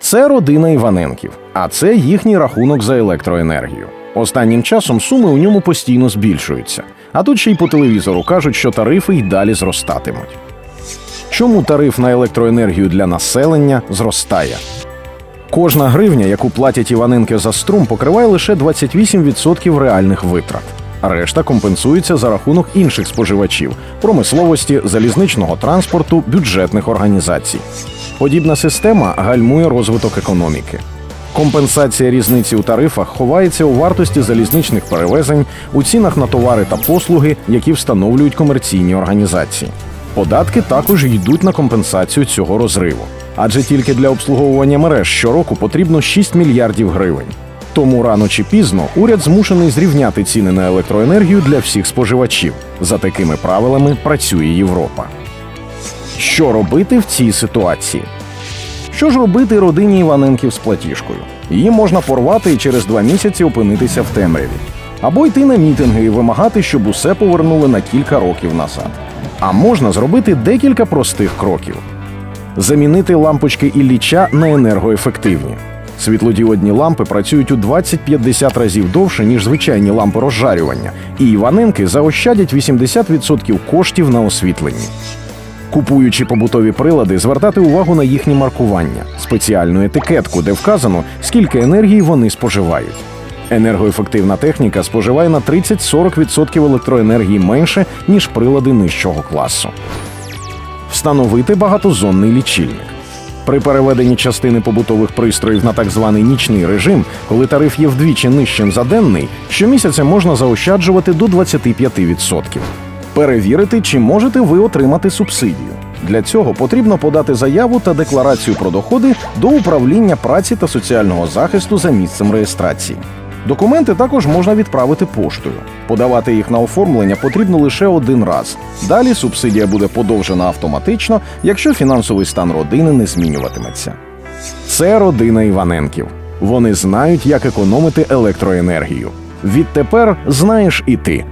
Це родина Іваненків, а це їхній рахунок за електроенергію. Останнім часом суми у ньому постійно збільшуються. А тут ще й по телевізору кажуть, що тарифи й далі зростатимуть. Чому тариф на електроенергію для населення зростає? Кожна гривня, яку платять Іваненки за струм, покриває лише 28% реальних витрат. Решта компенсується за рахунок інших споживачів промисловості, залізничного транспорту, бюджетних організацій. Подібна система гальмує розвиток економіки. Компенсація різниці у тарифах ховається у вартості залізничних перевезень, у цінах на товари та послуги, які встановлюють комерційні організації. Податки також йдуть на компенсацію цього розриву, адже тільки для обслуговування мереж щороку потрібно 6 мільярдів гривень. Тому рано чи пізно уряд змушений зрівняти ціни на електроенергію для всіх споживачів. За такими правилами працює Європа. Що робити в цій ситуації? Що ж робити родині Іваненків з платіжкою? Її можна порвати і через два місяці опинитися в темряві. Або йти на мітинги і вимагати, щоб усе повернули на кілька років назад. А можна зробити декілька простих кроків: замінити лампочки Ілліча на енергоефективні. Світлодіодні лампи працюють у 20-50 разів довше, ніж звичайні лампи розжарювання, і Іваненки заощадять 80% коштів на освітленні. Купуючи побутові прилади, звертати увагу на їхні маркування, спеціальну етикетку, де вказано, скільки енергії вони споживають. Енергоефективна техніка споживає на 30-40% електроенергії менше, ніж прилади нижчого класу. Встановити багатозонний лічильник. При переведенні частини побутових пристроїв на так званий нічний режим, коли тариф є вдвічі нижчим за денний, щомісяця можна заощаджувати до 25%. Перевірити, чи можете ви отримати субсидію. Для цього потрібно подати заяву та декларацію про доходи до управління праці та соціального захисту за місцем реєстрації. Документи також можна відправити поштою. Подавати їх на оформлення потрібно лише один раз. Далі субсидія буде подовжена автоматично, якщо фінансовий стан родини не змінюватиметься. Це родина Іваненків. Вони знають, як економити електроенергію. Відтепер знаєш і ти.